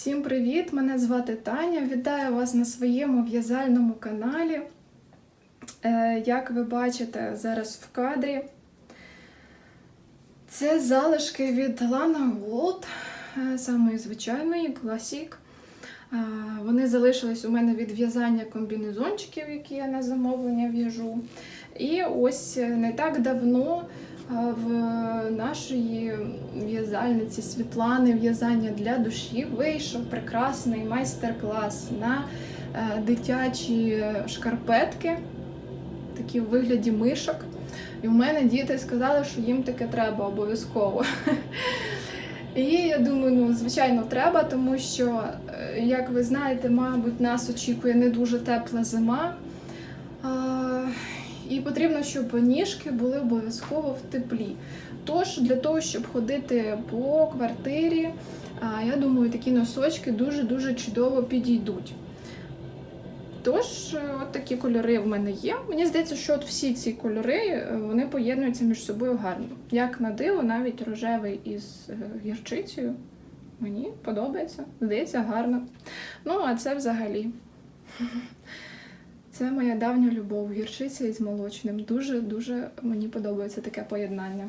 Всім привіт! Мене звати Таня. Вітаю вас на своєму в'язальному каналі. Е, Як ви бачите зараз в кадрі, це залишки від Lana Gold, е, самої звичайної Classic. Е, Вони залишились у мене від в'язання комбінезончиків, які я на замовлення в'яжу. І ось не так давно в нашої в'язальниці Світлани в'язання для душі вийшов прекрасний майстер-клас на е, дитячі шкарпетки, такі в вигляді мишок. І в мене діти сказали, що їм таке треба обов'язково. І я думаю, ну звичайно, треба, тому що, е, як ви знаєте, мабуть, нас очікує не дуже тепла зима. І потрібно, щоб ніжки були обов'язково в теплі. Тож, для того, щоб ходити по квартирі, я думаю, такі носочки дуже-дуже чудово підійдуть. Тож, е, от такі кольори в мене є. Мені здається, що от всі ці кольори е, вони поєднуються між собою гарно. Як на диво, навіть рожевий із е, гірчицею. Мені подобається, здається, гарно. Ну, а це взагалі. Це моя давня любов, гірчиця із молочним. Дуже-дуже мені подобається таке поєднання.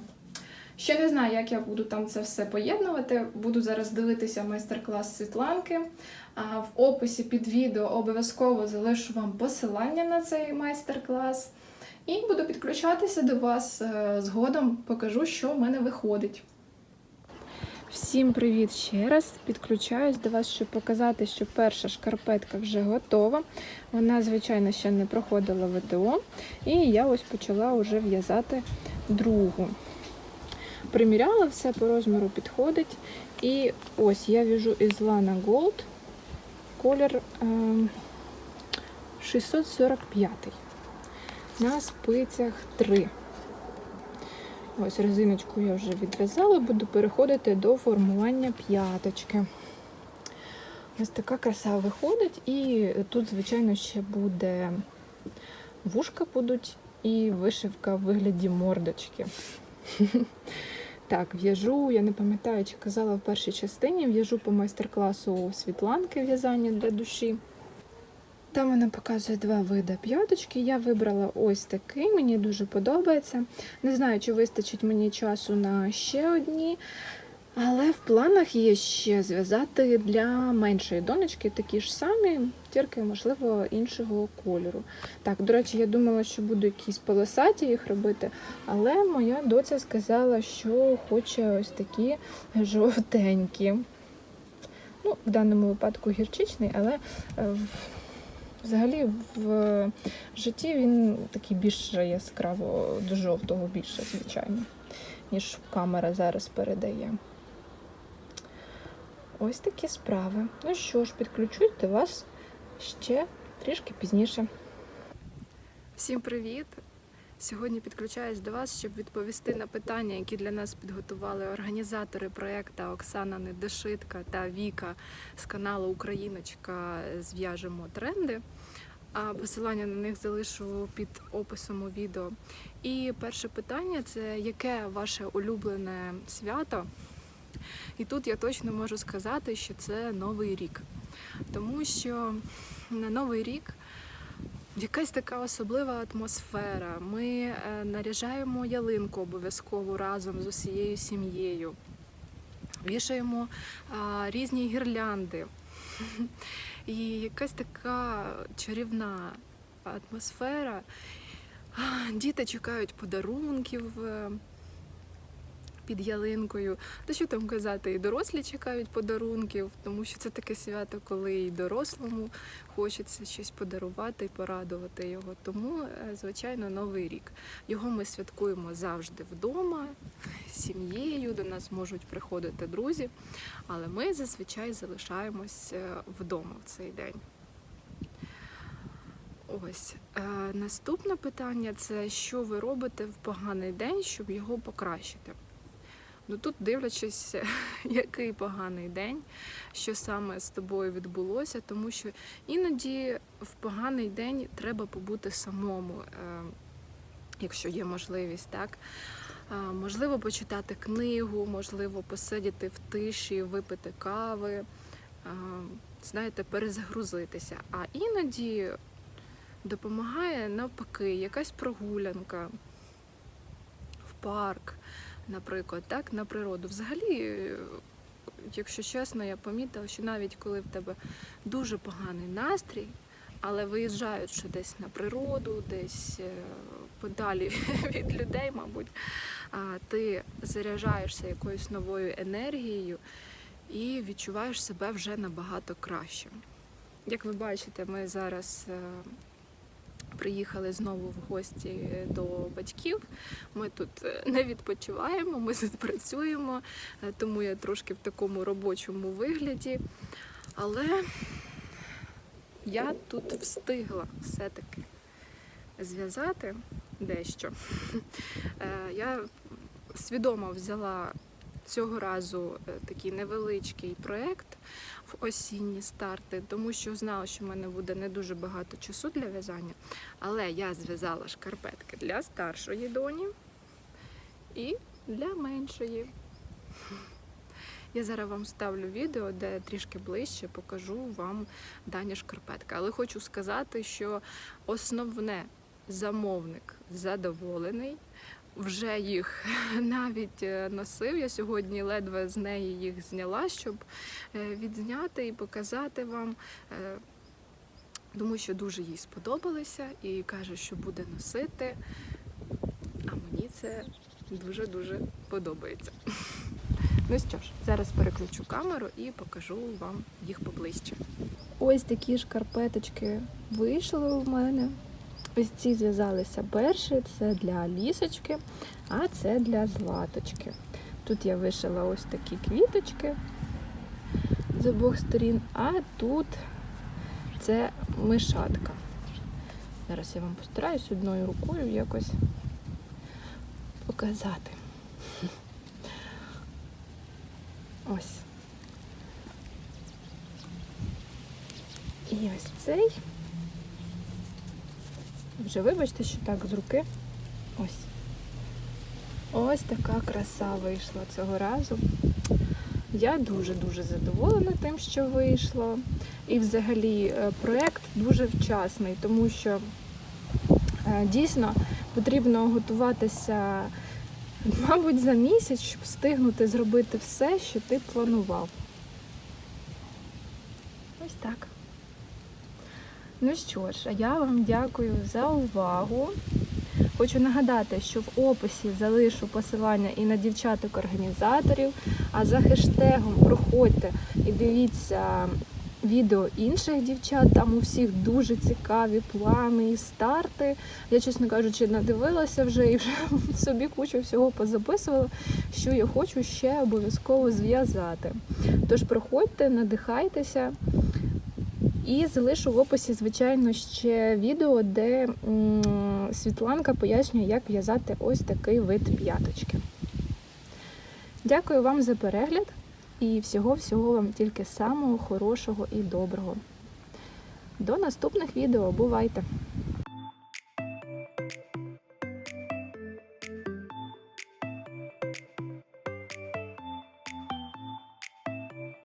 Ще не знаю, як я буду там це все поєднувати. Буду зараз дивитися майстер-клас Світланки. А в описі під відео обов'язково залишу вам посилання на цей майстер-клас. І буду підключатися до вас е, згодом, покажу, що в мене виходить. Всім привіт ще раз. Підключаюсь до вас, щоб показати, що перша шкарпетка вже готова. Вона, звичайно, ще не проходила ВТО. І я ось почала вже в'язати другу. Приміряла, все по розміру підходить. І ось я в'яжу із Lana Gold колір ем, 645 на спицях 3. Ось резиночку я вже відв'язала, буду переходити до формування п'яточки. Ось така краса виходить, і тут, звичайно, ще буде вушка будуть і вишивка в вигляді мордочки. Так, в'яжу, я не пам'ятаю, чи казала в першій частині, в'яжу по майстер-класу Світланки в'язання для душі. Там вона показує два види п'яточки. Я вибрала ось такий, мені дуже подобається. Не знаю, чи вистачить мені часу на ще одні. Але в планах є ще зв'язати для меншої донечки такі ж самі, тільки, можливо, іншого кольору. Так, до речі, я думала, що буду якісь полосаті їх робити, але моя доця сказала, що хоче ось такі жовтенькі. Ну, В даному випадку гірчичний, але е, взагалі в житті він такий більш яскраво до жовтого більше, звичайно, ніж камера зараз передає. Ось такі справи. Ну що ж, підключуйте вас ще трішки пізніше. Всім привіт! Сьогодні підключаюсь до вас, щоб відповісти на питання, які для нас підготували організатори проєкту Оксана Недошитка та Віка з каналу Україночка Зв'яжемо тренди. А посилання на них залишу під описом у відео. І перше питання це яке ваше улюблене свято? І тут я точно можу сказати, що це Новий рік. Тому що на Новий рік якась така особлива атмосфера. Ми е, наряжаємо ялинку обов'язково разом з усією сім'єю, вішаємо різні гірлянди. І якась така чарівна атмосфера. Діти чекають подарунків е, під ялинкою. Та що там казати, і дорослі чекають подарунків, тому що це таке свято, коли і дорослому хочеться щось подарувати і порадувати його. Тому, е, звичайно, новий рік. Його ми святкуємо завжди вдома, сім'єю. До нас можуть приходити друзі, але ми зазвичай залишаємось е, вдома в цей день. Ось е, наступне питання це що ви робите в поганий день, щоб його покращити. Ну тут дивлячись, який поганий день, що саме з тобою відбулося, тому що іноді в поганий день треба побути самому, е, якщо є можливість, так. Е, Можливо, почитати книгу, можливо, посидіти в тиші, випити кави, знаєте, перезагрузитися. А іноді допомагає навпаки якась прогулянка в парк, наприклад, так, на природу. Взагалі, якщо чесно, я помітила, що навіть коли в тебе дуже поганий настрій, але виїжджаючи десь на природу, десь е, подалі від людей, мабуть, ти заряджаєшся якоюсь новою енергією і відчуваєш себе вже набагато краще. Як ви бачите, ми зараз е, приїхали знову в гості до батьків. Ми тут е, не відпочиваємо, ми тут працюємо, е, тому я трошки в такому робочому вигляді. Але я тут встигла все-таки зв'язати дещо. Е, Я свідомо взяла цього разу е, такий невеличкий проєкт в осінні старти, тому що знала, що в мене буде не дуже багато часу для в'язання. Але я зв'язала шкарпетки для старшої доні і для меншої. Я зараз вам ставлю відео, де трішки ближче покажу вам дані шкарпетки. Але хочу сказати, що основне замовник задоволений. Вже їх навіть е, носив. Я сьогодні ледве з неї їх зняла, щоб е, відзняти і показати вам. Е, Думаю, що дуже їй сподобалися і каже, що буде носити. А мені це дуже-дуже подобається. Ну що ж, зараз переключу камеру і покажу вам їх поближче. Ось такі шкарпеточки вийшли у мене. Ось ці зв'язалися перші, це для лісочки, а це для златочки. Тут я вишила ось такі квіточки з обох сторін, а тут це мишатка. Зараз я вам постараюсь одною рукою якось показати. Ось. І ось цей. Вже вибачте, що так з руки. Ось. Ось така краса вийшла цього разу. Я дуже-дуже задоволена тим, що вийшло. І взагалі е, проєкт дуже вчасний, тому що е, дійсно потрібно готуватися, мабуть, за місяць, щоб встигнути зробити все, що ти планував. Ось так. Ну що ж, а я вам дякую за увагу. Хочу нагадати, що в описі залишу посилання і на дівчаток-організаторів, а за хештегом проходьте і дивіться відео інших дівчат. Там у всіх дуже цікаві плани і старти. Я, чесно кажучи, надивилася вже і вже собі кучу всього позаписувала, що я хочу ще обов'язково зв'язати. Тож проходьте, надихайтеся. І залишу в описі, звичайно, ще відео, де Світланка пояснює, як в'язати ось такий вид п'яточки. Дякую вам за перегляд і всього-всього вам тільки самого хорошого і доброго. До наступних відео. Бувайте!